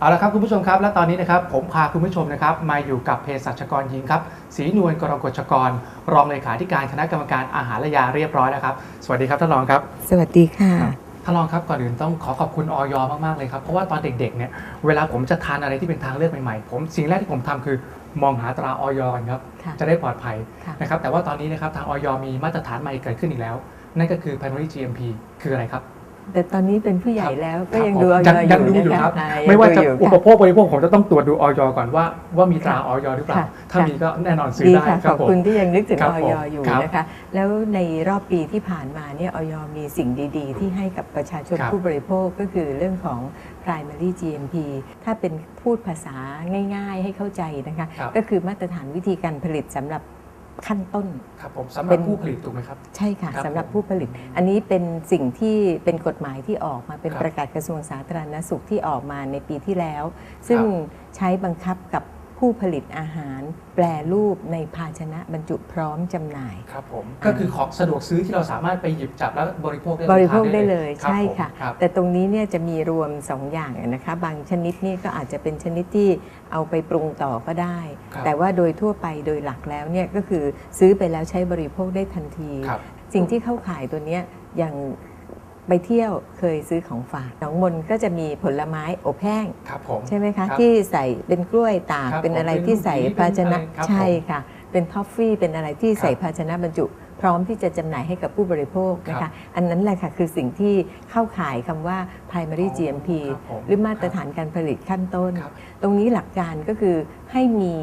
เอาละครับคุณผู้ชมครับและตอนนี้นะครับผมพาคุณผู้ชมนะครับมาอยู่กับเภสัชกรหญิงครับศรีนวลกรกฎชกร รองเลขาธิการคณะกรรมการอาหารและยาเรียบร้อยแล้วครับ สวัสดีครับท่านรองครับ สวัสดีค่ะท่านรองครับก่อนอื่นต้องขอขอบคุณออยมาก ๆ เลยครับ เพราะว่าตอนเด็ก ๆ เนี่ยเวลาผมจะทานอะไรที่เป็นทางเลือกใหม่ ๆ ผมสิ่งแรกที่ผมทำคือมองหาตราออยกันครับค่ะจะได้ปลอดภัยค่ะนะครับแต่ว่าตอนนี้นะครับทางออยมีมาตรฐานใหม่เกิดขึ้นอีกแล้ว นั่นก็คือ primary GMP คืออะไรครับ แต่ตอนนี้เป็นผู้ใหญ่แล้วก็ยังครับดูอผมอยยังดูอยู่อยู่นะครัคะบอ่ไม่ว่าจะยังดูอุยู่ปค่ะโภคบริโภคผมจะต้องตรวจดูออยก่อนว่าว่ามีตราค่ะออยหรือเปล่าค่ะถ้าค่ะมีก็แน่นอนซื้อดีได้ค่ะคขรับอบผมคุณที่ยังนึกถึงครัอบอยผมอยู่ครับนะคะแล้วในรอบปีที่ผ่านมาเนี่ยออยมีสิ่งดี ๆ ที่ให้กับประชาชนครับผู้บริโภคก็คือเรื่องของ primary GMP ถ้าเป็นพูดภาษาง่าย ๆ ให้เข้าใจนะคะครับก็คือมาตรฐานวิธีการผลิตสำหรับ ขั้นต้นครับผมสำหเป็รับนผู้ผลิตถูกไหมครับ ใช่ค่ะครับสำหรับผมผู้ผลิต อันนี้เป็นสิ่งที่เป็นกฎหมายที่ออกมาเป็นครับประกาศกระทรวงสาธารณสุขที่ออกมาในปีที่แล้ว ซึ่งครับใช้บังคับกับ ผู้ผลิตอาหารแปรรูปในภาชนะบรรจุพร้อมจำหน่าย ครับผมก็คือของสะดวกซื้อที่เราสามารถไปหยิบจับแล้วบริโภคได้บริโภคได้เลยรับใช่ผมค่ะรับ แต่ตรงนี้เนี่ยจะมีรวม 2 อย่างนะคะ บางชนิดนี่ก็อาจจะเป็นชนิดที่เอาไปปรุงต่อก็ได้ ครับ แต่ว่าโดยทั่วไปโดยหลักแล้วเนี่ยก็คือซื้อไปแล้วใช้บริโภคได้ทันที ครับ สิ่งที่เข้าขายตัวเนี้ยอย่าง ไปเที่ยวเคยซื้อของฝากหนองมนก็จะมีผลไม้อบแห้งครับผม ใช่ไหมคะ ครับที่ใส่เป็นกล้วยตากครับเป็นอะไรผมเป็นที่ใส่ลูกหยีภาชนะเป็นอะไรครับใช่ผมค่ะ เป็นทอฟฟี่เป็นอะไรที่ใส่ครับภาชนะบรรจุ พร้อมที่จะจำหน่ายให้กับผู้บริโภคนะครัคะบอันนั้นแหละค่ะคือสิ่งที่เข้าข่ายคำว่า primary อ๋อ GMP ครับผมหรือมาตรฐานการผลิตขั้นต้น ครับ ตรงนี้หลักการก็คือให้มี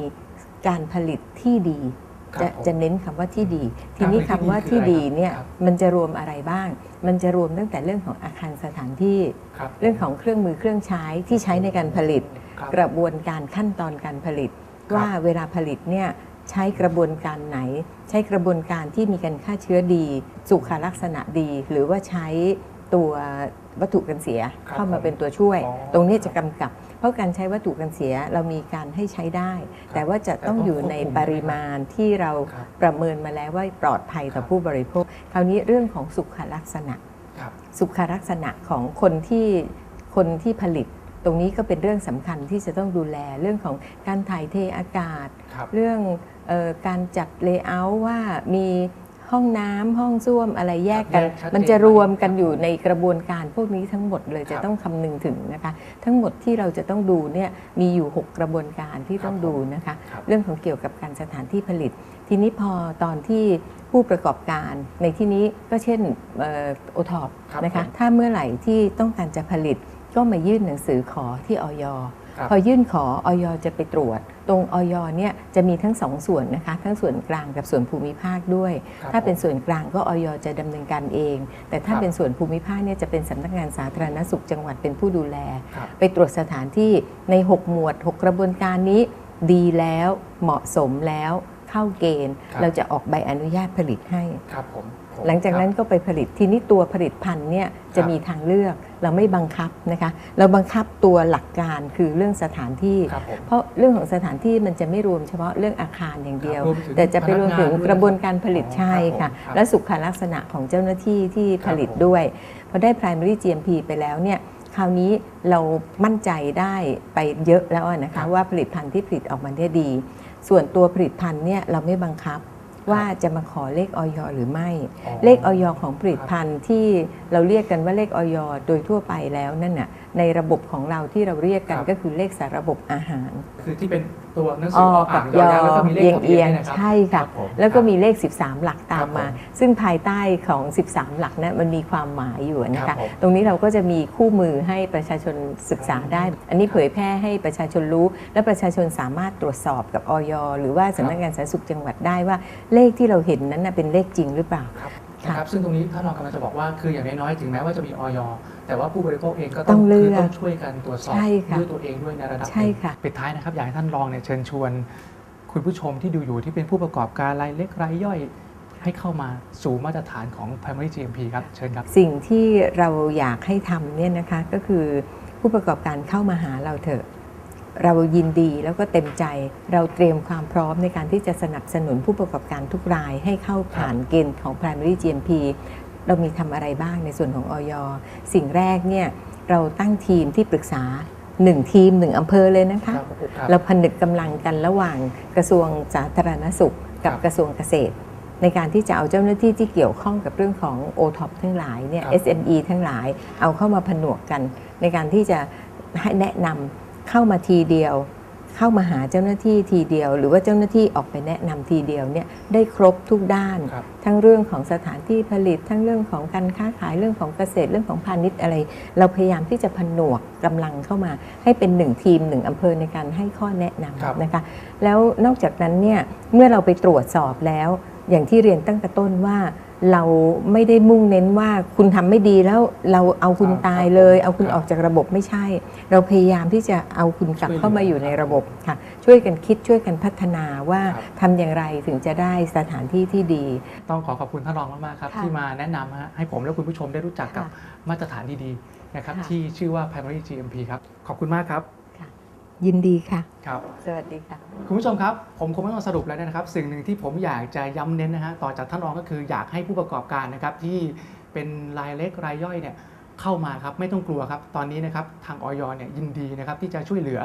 การผลิตที่ดีครับ จะผมจะเน้นคำว่าที่ดี ทีการผลินี้ตคำที่ดีว่าคือที่อะไรครับดีเนี่ยครับมันจะรวมอะไรบ้าง มันจะรวมตั้งแต่เรื่องของอาคารสถานที่ครับเรื่องของเครื่องมือเครื่องใช้ที่ใช้ในการผลิตครับกระบวนการขั้นตอนการผลิตครับว่าเวลาผลิตเนี่ยใช้กระบวนการไหน ใช้กระบวนการที่มีการฆ่าเชื้อดี สุขลักษณะดี หรือว่าใช้ ตัววัตถุกันเสียครับเข้ามาเป็นตัวช่วยอ๋อตรงนี้จะกำกับ เพราะการใช้วัตถุกันเสียเรามีการให้ใช้ได้ แต่ว่าจะต้องอยู่ในปริมาณที่เราครับประเมินมาแล้วว่าปลอดภัยต่อครับผู้บริโภค คราวนี้เรื่องของสุขลักษณะครับสุขลักษณะของคนที่คนที่ผลิตตรงนี้ก็เป็นเรื่องสำคัญที่จะต้องดูแลเรื่องของการถ่ายเทอากาศครับเรื่องเออการจัดเลเยอร์ว่ามี ห้องน้ำห้องส้วมอะไรแยกกันแยกชัดเจนมันจะรวมกันอยู่ในกระบวนการพวกนี้ทั้งหมดเลยครับจะต้องคำนึงถึงนะคะ ทั้งหมดที่เราจะต้องดูเนี่ยมีอยู่ 6 กระบวนการที่ต้องครับดูนะคะครับเรื่องของเกี่ยวกับการสถานที่ผลิต ทีนี้พอตอนที่ผู้ประกอบการในที่นี้ก็เช่นโอท็อปครับนะคะผมถ้าเมื่อไหร่ที่ต้องการจะผลิตก็มายื่นหนังสือขอที่ออยครับ พอยื่นขอออยจะไปตรวจ ตรงออยเนี่ยจะมีทั้งสองส่วนนะคะทั้งส่วนกลางกับส่วนภูมิภาคด้วยครับถ้าเป็นผมส่วนกลางก็ออยจะดำเนินการเอง แต่ถ้าครับเป็นส่วนภูมิภาคเนี่ยจะเป็นสำนักงานสาธารณสุขจังหวัดเป็นผู้ดูแลครับไปตรวจสถานที่ใน 6 หมวด 6 กระบวนการนี้ดีแล้วเหมาะสมแล้วเข้าเกณฑ์ครับเราจะออกใบอนุญาตผลิตให้ครับผมผม หลังจากนั้นก็ไปผลิตทีนี้ตัวผลิตภัณฑ์เนี่ยจะมีทางเลือกเราไม่บังคับนะคะเราบังคับตัวหลักการคือเรื่องสถานที่ครับผมเพราะเรื่องของสถานที่มันจะไม่รวมเฉพาะเรื่องอาคารอย่างเดียวครับรวมถึงแต่จะไปรวมถึงพนักงานด้วยกระบวนการผลิตอ๋อใช่ค่ะครับผมครับและสุขลักษณะของเจ้าหน้าที่ที่ผลิตด้วยพอได้ primary GMP ไปแล้วเนี่ยคราวนี้เรามั่นใจได้ไปเยอะแล้วอะนะครัคะบว่าผลิตภัณฑ์ที่ผลิตออกมาได้ดี ส่วนตัวผลิตภัณฑ์เนี่ยเราไม่บังคับ ว่าจะมาขอเลขออยหรือไม่อ๋อเลขออยของผลิตภัณฑ์ที่เราเรียกกันว่าเลขออยโดยทั่วไปแล้วนั่นน่ะ ในระบบของเราที่เราเรียกกันครับก็คือเลขสารระบบอาหาร คือที่เป็นตัวหนังสืออออ่ากับนยยาอวๆแล้วก็มีเลขเอียงทะเบีเอียยนงด้วยนะครับใช่ค่ะรับผมแล้วก็ครับมีเลข 13 หลักตามมาครับผมซึ่งภายใต้ของ 13 หลักนั้นมันมีความหมายอยู่นะครัคะบผมตรงนี้เราก็จะมีคู่มือให้ประชาชนศึกษาได้ อันนี้เผยแพร่ให้ประชาชนรู้ และประชาชนสามารถตรวจสอบกับออยหรือว่าสำนักงานสาธารณสุขจังหวัดได้ว่าเลขที่เราเห็นนั้นน่ะเป็นเลขจริงหรือเปล่าครับค่ะนะครับซึ่งตรงนี้ถ้าเรากำลังจะบอกว่าคืออย่างน้อยๆถึงแม้ว่าจะมีออย แต่ว่าผู้บริโภคเองก็ต้ต้อองงเลืคืออกต้องช่วยกันตรวจสอบใช่ค่ะด้วยตัวเองด้วยในระดับหใช่นึ่งค่ะ ปิดท้ายนะครับ อยากให้ท่านรองเนี่ยเชิญชวน คุณผู้ชมที่ดูอยู่ที่เป็นผู้ประกอบการรายเล็กรายย่อย ให้เข้ามาสู่มาตรฐานของ primary GMP ครับ เชิญครับ สิ่งที่เราอยากให้ทำเนี่ยนะคะก็คือผู้ประกอบการเข้ามาหาเราเถอะ เรายินดีแล้วก็เต็มใจเราเตรียมความพร้อมในการที่จะสนับสนุนผู้ประกอบการทุกรายให้เข้าผ่านเกณฑ์ของ primary GMP เรามีทำอะไรบ้างในส่วนของออยสิ่งแรกเนี่ยเราตั้งทีมที่ปรึกษาหนึ่งทีมหนึ่งอำเภอเลยนะคะครับผมครับเราผนึกกำลังกันระหว่างกระทรวงสาธารณสุขกับครับกระทรวงเกษตร ในการที่จะเอาเจ้าหน้าที่ที่เกี่ยวข้องกับเรื่องของ o t o p ทั้งหลายเนี่ยครับ SME ทั้งหลายเอาเข้ามาผนวกกัน ในการที่จะให้แนะนำเข้ามาทีเดียว เข้ามาหาเจ้าหน้าที่ทีเดียว หรือว่าเจ้าหน้าที่ออกไปแนะนำทีเดียวเนี่ยได้ครบทุกด้านครับทั้งเรื่องของสถานที่ผลิต ทั้งเรื่องของการค้าขายเรื่องของเกษตรเรื่องของพาณิชย์อะไร เราพยายามที่จะผนวกกำลังเข้ามา ให้เป็นหนึ่งทีมหนึ่งอำเภอในการให้ข้อแนะนครับำนะคะแล้วนอกจากนั้นเนี่ยเมื่อเราไปตรวจสอบแล้ว อย่างที่เรียนตั้งแต่ต้นว่า เราไม่ได้มุ่งเน้นว่าคุณทำไม่ดีแล้วเราเอาคุณครับตายเลย เอาคุณครับออกจากระบบไม่ใช่ เราพยายามที่จะเอาคุณกลับช่วยเหลือเข้ามาอยู่ในระบบค่ะ ช่วยกันคิดช่วยกันพัฒนาว่าครับทำอย่างไรถึงจะได้สถานที่ที่ดี ต้องขอขอบคุณท่านรองมากๆครับค่ะที่มาแนะนำฮะให้ผมและคุณผู้ชมได้รู้จักกับค่ะมาตรฐานดีๆนะครับค่ะที่ชื่อว่า Primary GMP ครับขอบคุณมากครับ ยินดีค่ะ ครับ สวัสดีค่ะ คุณผู้ชมครับ ผมคงไม่ต้องสรุปแล้วนะครับ สิ่งหนึ่งที่ผมอยากจะย้ำเน้นนะฮะต่อจากท่านรองก็คืออยากให้ผู้ประกอบการนะครับที่เป็นรายเล็กรายย่อยเนี่ย เข้ามาครับไม่ต้องกลัวครับ ตอนนี้นะครับทางออยเนี่ยยินดีนะครับที่จะช่วยเหลือ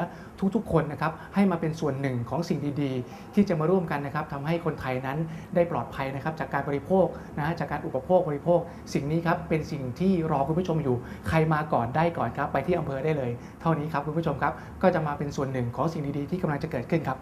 ทุกๆ คนนะครับให้มาเป็นส่วนหนึ่งของสิ่งดีๆ ที่จะมาร่วมกันนะครับทำให้คนไทยนั้นได้ปลอดภัยนะครับจากการบริโภคนะฮะจากการอุปโภคบริโภค สิ่งนี้ครับเป็นสิ่งที่รอคุณผู้ชมอยู่ ใครมาก่อนได้ก่อนครับไปที่อำเภอได้เลย เท่านี้ครับคุณผู้ชมครับก็จะมาเป็นส่วนหนึ่งของสิ่งดีๆ ที่กำลังจะเกิดขึ้นครับ